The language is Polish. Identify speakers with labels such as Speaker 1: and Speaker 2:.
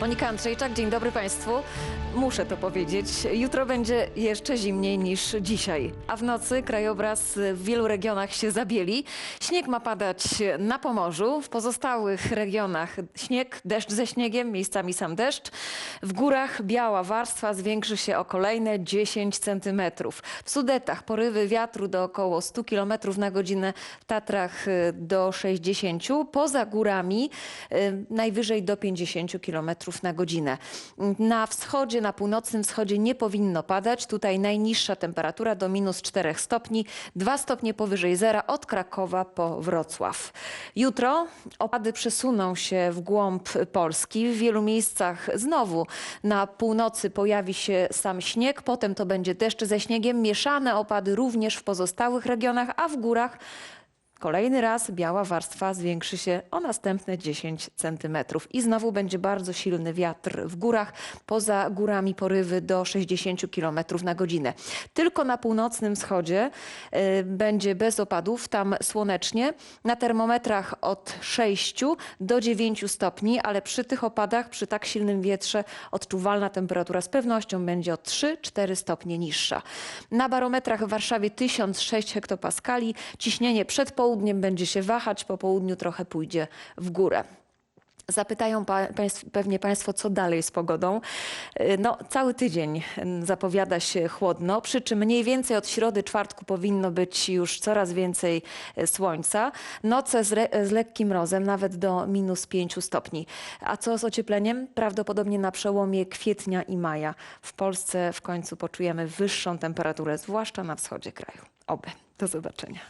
Speaker 1: Monika Andrzejczak, dzień dobry Państwu. Muszę to powiedzieć, jutro będzie jeszcze zimniej niż dzisiaj, a w nocy krajobraz w wielu regionach się zabieli. Śnieg ma padać na Pomorzu, w pozostałych regionach śnieg, deszcz ze śniegiem, miejscami sam deszcz. W górach biała warstwa zwiększy się o kolejne 10 centymetrów. W Sudetach porywy wiatru do około 100 km na godzinę, w Tatrach y, do 60, poza górami y, najwyżej do 50 km na godzinę. Na wschodzie, na północnym wschodzie nie powinno padać. Tutaj najniższa temperatura do minus 4 stopni, 2 stopnie powyżej zera od Krakowa po Wrocław. Jutro opady przesuną się w głąb Polski. W wielu miejscach znowu na północy pojawi się sam śnieg, potem to będzie deszcz ze śniegiem, mieszane opady również w pozostałych regionach, a w górach Kolejny raz biała warstwa zwiększy się o następne 10 centymetrów. I znowu będzie bardzo silny wiatr w górach, poza górami porywy do 60 km na godzinę. Tylko na północnym wschodzie y, będzie bez opadów, tam słonecznie. Na termometrach od 6 do 9 stopni, ale przy tych opadach, przy tak silnym wietrze odczuwalna temperatura z pewnością będzie o 3-4 stopnie niższa. Na barometrach w Warszawie 1006 hektopaskali, ciśnienie przed południem będzie się wahać, po południu trochę pójdzie w górę. Zapytają pa, pewnie Państwo, co dalej z pogodą. Y, No, cały tydzień mm, zapowiada się chłodno, przy czym mniej więcej od środy, czwartku powinno być już coraz więcej y, słońca. Noce z, re, z lekkim mrozem, nawet do minus 5 stopni. A co z ociepleniem? Prawdopodobnie na przełomie kwietnia i maja. W Polsce w końcu poczujemy wyższą temperaturę, zwłaszcza na wschodzie kraju. Oby. Do zobaczenia.